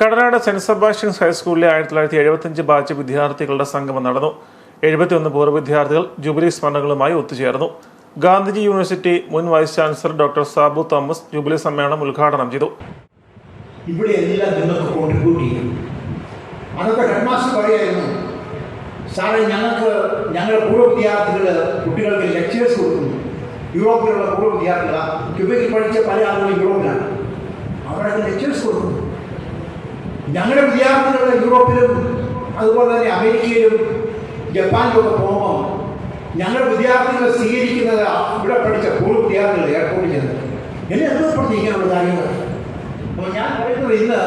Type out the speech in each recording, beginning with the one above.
Kadanad saint Sebastian's ഹൈസ്കൂളിലെ ആയിരത്തി തൊള്ളായിരത്തി എഴുപത്തിയഞ്ച് ബാച്ച് വിദ്യാർത്ഥികളുടെ സംഗമം നടന്നു. എഴുപത്തിയൊന്ന് പൂർവ വിദ്യാർത്ഥികൾ ജൂബിലി സ്മരണകളുമായി ഒത്തുചേർന്നു. ഗാന്ധിജി യൂണിവേഴ്സിറ്റി മുൻ vice chancellor doctor Sabu Thomas jubilee സമ്മേളനം ഉദ്ഘാടനം ചെയ്തു. ഇവിടെ സാറേ ഞങ്ങൾക്ക് ഞങ്ങളുടെ പൂർവ വിദ്യാർത്ഥികൾ കുട്ടികൾക്ക് ലെക്ചേഴ്സ് കൊടുക്കുന്നു. യൂറോപ്പിലുള്ള പൂർവ വിദ്യാർത്ഥികളാണ് ക്യൂബയ്ക്ക് പഠിച്ച പല ആളുകളും യൂറോപ്പിലാണ് അവരൊക്കെ ലെക്ചേഴ്സ് കൊടുക്കുന്നു ഞങ്ങളുടെ വിദ്യാർത്ഥികൾ യൂറോപ്പിലും അതുപോലെ തന്നെ അമേരിക്കയിലും ജപ്പാനിലൊക്കെ പോകുമ്പോൾ ഞങ്ങളുടെ വിദ്യാർത്ഥികളെ സ്വീകരിക്കുന്നത് ഇവിടെ പഠിച്ച പൂർവ വിദ്യാർത്ഥികൾ എയർപോർട്ടിൽ ചെന്ന്. എന്നെ അത്ഭുതപ്പെടുത്തി ഇങ്ങനെയുള്ള കാര്യങ്ങൾ. അപ്പോൾ ഞാൻ പറയുന്നത് ഇന്ന്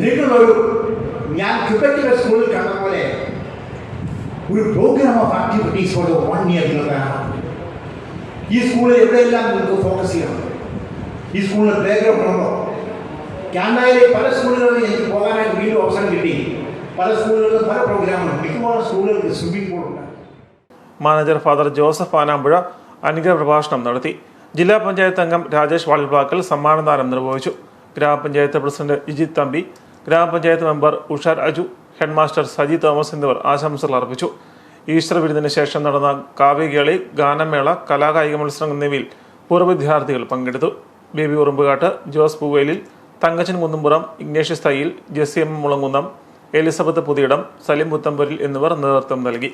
നിങ്ങളൊരു ഞാൻ ക്യുബറ്റിലെ സ്കൂളിൽ കണ്ട പോലെ ഒരു programme of activities for one year നിങ്ങൾ വേണം. ഈ സ്കൂളിൽ എവിടെയെല്ലാം നിങ്ങൾക്ക് ഫോക്കസ് ചെയ്യണം? ഈ സ്കൂളിൽ പ്ലേ ഉണ്ടോ? കാനഡയിലെ പല സ്കൂളുകളിൽ എനിക്ക് പോകാനായിട്ട് വീണ്ടും അവസരം കിട്ടി. പല സ്കൂളുകളിലും പല പ്രോഗ്രാമുകളും. മിക്കവാറും സ്കൂളുകൾക്ക് സ്വിമ്മിംഗ് പൂളുണ്ട് മാനേജർ ഫാദർ ജോസഫ് ആനാമ്പുഴ അനുഗ്രഹ പ്രഭാഷണം നടത്തി. ജില്ലാ പഞ്ചായത്ത് അംഗം രാജേഷ് വാളിൽവാക്കൽ സമ്മാനദാനം നിർവഹിച്ചു. ഗ്രാമപഞ്ചായത്ത് പ്രസിഡന്റ് ഇജിത് തമ്പി ഗ്രാമപഞ്ചായത്ത് മെമ്പർ ഉഷാർ അജു ഹെഡ്മാസ്റ്റർ സജി തോമസ് എന്നിവർ ആശംസകൾ അർപ്പിച്ചു. ഈസ്റ്റർ വിരുന്നിന് ശേഷം നടന്ന കാവ്യകേളി ഗാനമേള കലാകായിക മത്സരം എന്നിവയിൽ പൂർവ വിദ്യാർത്ഥികൾ പങ്കെടുത്തു. ബേബി ഉറുമ്പുകാട്ട് ജോസ് പൂവേലിൽ തങ്കച്ചൻ കുന്നുംപുറം ഇഗ്നേഷ്യസ് തയ്യിൽ ജെസ്സി എം മുളങ്കുന്നം എലിസബത്ത് പുതിയിടം സലിം പുത്തമ്പൂരിൽ എന്നിവർ നേതൃത്വം നൽകി.